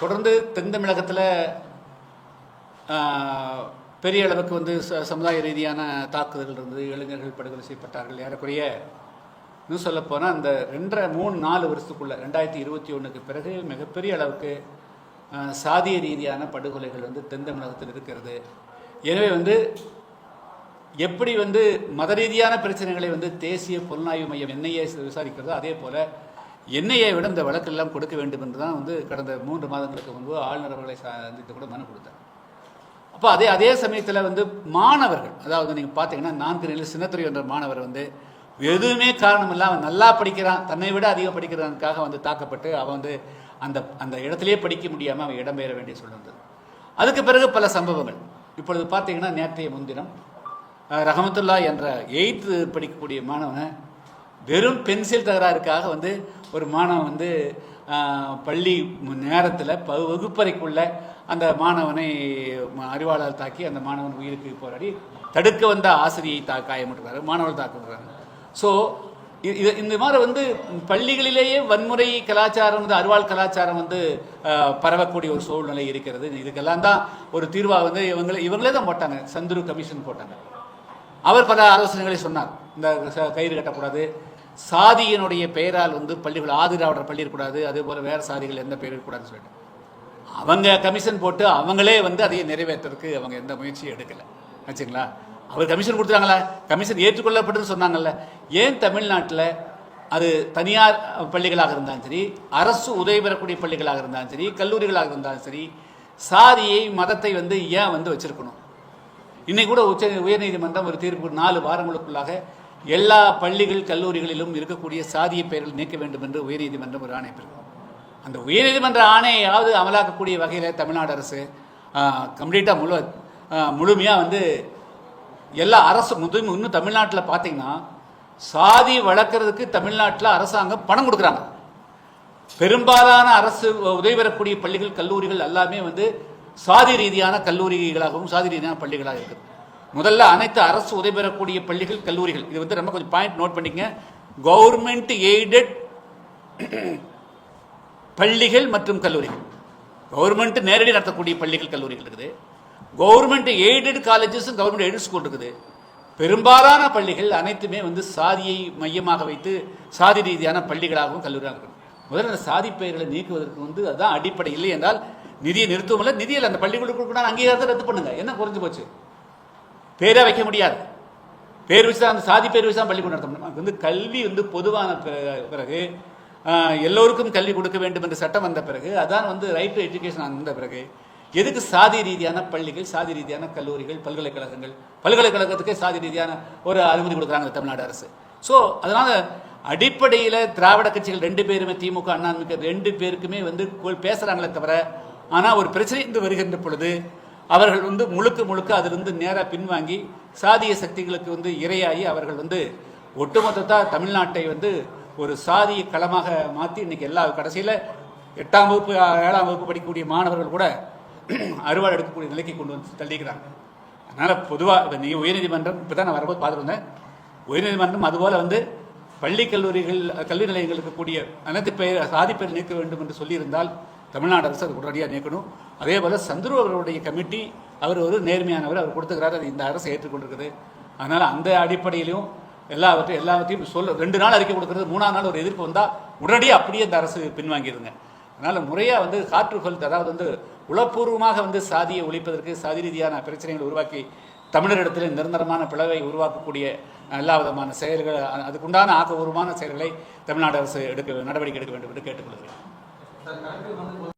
தொடர்ந்து தென் தமிழகத்தில் பெரிய அளவுக்கு வந்து ச சமுதாய ரீதியான தாக்குதல்கள் இருந்தது இளைஞர்கள் படுகொலை செய்யப்பட்டார்கள் ஏறக்குறைய இன்னும் சொல்லப்போனால் அந்த ரெண்டரை மூணு நாலு வருஷத்துக்குள்ளே ரெண்டாயிரத்தி இருபத்தி ஒன்றுக்கு பிறகு மிகப்பெரிய அளவுக்கு சாதிய ரீதியான படுகொலைகள் வந்து தென் தமிழகத்தில் இருக்கிறது. எனவே வந்து எப்படி வந்து மத ரீதியான பிரச்சனைகளை வந்து தேசிய புலனாய்வு மையம் என்ஐஏ விசாரிக்கிறதோ அதே போல் என்ஐஏ விட இந்த வழக்கெல்லாம் கொடுக்க வேண்டும் என்று தான் வந்து கடந்த மூன்று மாதங்களுக்கு முன்பு ஆளுநர் அவர்களை சந்தித்து கூட மனு கொடுத்தார். அப்போ அதே அதே சமயத்தில் வந்து மாணவர்கள் அதாவது நீங்கள் பார்த்தீங்கன்னா நான்கு நிலை சின்னத்துறை என்ற மாணவர் வந்து எதுவுமே காரணம் இல்லாமல் அவன் நல்லா படிக்கிறான் தன்னை விட அதிகம் படிக்கிறதுக்காக வந்து தாக்கப்பட்டு அவன் வந்து அந்த அந்த இடத்துலையே படிக்க முடியாமல் அவன் இடம்பெயர வேண்டிய சூழல் அதுக்கு பிறகு பல சம்பவங்கள். இப்பொழுது பார்த்தீங்கன்னா நேற்றைய முன்தினம் ரஹமத்துல்லா என்ற எயித்து படிக்கக்கூடிய மாணவனை வெறும் பென்சில் தகராறுக்காக வந்து ஒரு மாணவன் வந்து பள்ளி நேரத்தில் ப வகுப்பறைக்குள்ள அந்த மாணவனை அறிவாளர் தாக்கி அந்த மாணவன் உயிருக்கு போராடி தடுக்க வந்த ஆசிரியை தா காயமிட்டுறாரு மாணவர்கள் தாக்கப்படுறாங்க. ஸோ இது இந்த மாதிரி வந்து பள்ளிகளிலேயே வன்முறை கலாச்சாரம் வந்து அறிவாள் கலாச்சாரம் வந்து பரவக்கூடிய ஒரு சூழ்நிலை இருக்கிறது. இதுக்கெல்லாம் தான் ஒரு தீர்வாக வந்து இவங்களே இவங்களே தான் போட்டாங்க. சந்துரு கமிஷன் போட்டாங்க. அவர் பல ஆலோசனைகளை சொன்னார். இந்த கயிறு கட்டக்கூடாது சாதியினுடைய பெயரால் வந்து பள்ளிகள் ஆதிராவிடர் பள்ளி இருக்கக்கூடாது அதே போல் வேறு சாதிகள் எந்த பெயர் இருக்கக்கூடாதுன்னு சொல்லிட்டு. அவங்க கமிஷன் போட்டு அவங்களே வந்து அதை நிறைவேற்றுறதுக்கு அவங்க எந்த முயற்சியும் எடுக்கலை. ஆச்சுங்களா? அவர் கமிஷன் கொடுத்தாங்களா கமிஷன் ஏற்றுக்கொள்ளப்பட்டுன்னு சொன்னாங்கல்ல. ஏன் தமிழ்நாட்டில் அது தனியார் பள்ளிகளாக இருந்தாலும் சரி அரசு உதவி பெறக்கூடிய பள்ளிகளாக இருந்தாலும் சரி கல்லூரிகளாக இருந்தாலும் சரி சாதியை மதத்தை வந்து ஏன் வந்து வச்சிருக்கணும்? இன்னைக்கு கூட உச்ச உயர்நீதிமன்றம் ஒரு தீர்ப்பு நாலு வாரங்களுக்குள்ளாக எல்லா பள்ளிகள் கல்லூரிகளிலும் இருக்கக்கூடிய சாதிய பெயர்கள் நீக்க வேண்டும் என்று உயர்நீதிமன்றம் ஒரு ஆணை பிறகு அந்த உயர்நீதிமன்ற ஆணையாவது அமலாக்கக்கூடிய வகையில் தமிழ்நாடு அரசு கம்ப்ளீட்டாக முழு முழுமையாக வந்து எல்லா அரசு முது இன்னும் தமிழ்நாட்டில் பார்த்தீங்கன்னா சாதி வளர்க்குறதுக்கு தமிழ்நாட்டில் அரசாங்கம் பணம் கொடுக்குறாங்க. பெரும்பாலான அரசு உதவி பெறக்கூடிய பள்ளிகள் கல்லூரிகள் எல்லாமே வந்து சாதி ரீதியான கல்லூரிகளாகவும் சாதி ரீதியான பள்ளிகளாக இருக்குது. முதல்ல அனைத்து அரசு உதவி பெறக்கூடிய பள்ளிகள் கல்லூரிகள். இது வந்து ரொம்ப கொஞ்சம் பாயிண்ட் நோட் பண்ணிக்கங்க. கவர்மெண்ட் எய்டட் பள்ளிகள் மற்றும் கல்லூரிகள். கவர்மெண்ட் நேரடி நடத்தக்கூடிய பள்ளிகள் கல்லூரிகள் இருக்குது. கவர்மெண்ட் எய்டட் காலேஜஸும் கவர்மெண்ட் எய்டட் ஸ்கூல் இருக்குது. பெரும்பாலான பள்ளிகள் அனைத்துமே வந்து சாதியை மையமாக வைத்து சாதி ரீதியான பள்ளிகளாகவும் கல்லூரியாக இருக்குது. முதல்ல அந்த சாதி பெயர்களை நீக்குவதற்கு வந்து அதுதான் அடிப்படை. இல்லை என்றால் நிதியை நிறுத்தவும் இல்லை. நிதியில் அந்த பள்ளிகளுக்கு கொடுக்கணும். அங்கீகாரத்தை ரத்து பண்ணுங்க. என்ன குறைஞ்சு போச்சு? பேரே வைக்க முடியாது. பேர் வச்சு தான் அந்த சாதி பேர் வச்சு தான் பள்ளிக்கூடம் நடத்த அது வந்து கல்வி வந்து பொதுவான பிறகு எல்லோருக்கும் கல்வி கொடுக்க வேண்டும் என்ற சட்டம் வந்த பிறகு அதான் வந்து ரைட் டு எஜுகேஷன் வந்த பிறகு எதுக்கு சாதி ரீதியான பள்ளிகள் சாதி ரீதியான கல்லூரிகள் பல்கலைக்கழகங்கள் பல்கலைக்கழகத்துக்கே சாதி ரீதியான ஒரு அனுமதி கொடுக்குறாங்க தமிழ்நாடு அரசு. ஸோ அதனால் அடிப்படையில் திராவிட கட்சிகள் ரெண்டு பேருமே திமுக அண்ணாமிக்க ரெண்டு பேருக்குமே வந்து பேசுகிறாங்களே தவிர ஆனால் ஒரு பிரச்சனை இருந்து வருகின்ற பொழுது அவர்கள் வந்து முழுக்க முழுக்க அதிலிருந்து நேராக பின்வாங்கி சாதிய சக்திகளுக்கு வந்து இரையாகி அவர்கள் வந்து ஒட்டுமொத்தத்தாக தமிழ்நாட்டை வந்து ஒரு சாதிய களமாக மாற்றி இன்னைக்கு எல்லா கடைசியில் எட்டாம் வகுப்பு ஏழாம் வகுப்பு படிக்கக்கூடிய மாணவர்கள் கூட அறுவாள் எடுக்கக்கூடிய நிலைக்கு கொண்டு வந்து தள்ளிக்கிறாங்க. அதனால் பொதுவாக இப்போ நீ உயர்நீதிமன்றம் இப்போ தான் நான் வரும்போது பார்த்துருந்தேன் உயர்நீதிமன்றம் அதுபோல் வந்து பள்ளி கல்லூரிகள் கல்வி நிலையங்களுக்கு கூடிய அனைத்து பெயர் சாதி பெயர் நீக்க வேண்டும் என்று சொல்லியிருந்தால் தமிழ்நாடு அரசு அது உடனடியாக நீக்கணும். அதே போல் சந்துரு அவர்களுடைய கமிட்டி அவர் ஒரு நேர்மையானவர் அவர் கொடுத்துக்கிறார் அது இந்த அரசு ஏற்றுக்கொண்டிருக்குது. அதனால் அந்த அடிப்படையிலையும் எல்லாவற்றையும் எல்லாவற்றையும் சொல்ல ரெண்டு நாள் அறிக்கை கொடுக்குறது மூணாம் நாள் ஒரு எதிர்ப்பு வந்தால் உடனடியாக அப்படியே இந்த அரசு பின்வாங்கிடுங்க. அதனால் முறையாக வந்து காற்றுகள் அதாவது வந்து உளப்பூர்வமாக வந்து சாதியை ஒழிப்பதற்கு சாதி ரீதியான பிரச்சனைகளை உருவாக்கி தமிழரிடத்தில் நிரந்தரமான பிளவை உருவாக்கக்கூடிய எல்லா விதமான செயல்கள் அதுக்குண்டான ஆக்கபூர்வமான செயல்களை தமிழ்நாடு அரசு எடுக்க நடவடிக்கை எடுக்க வேண்டும் என்று கேட்டுக்கொள்கிறேன். சார் கணக்கு வந்து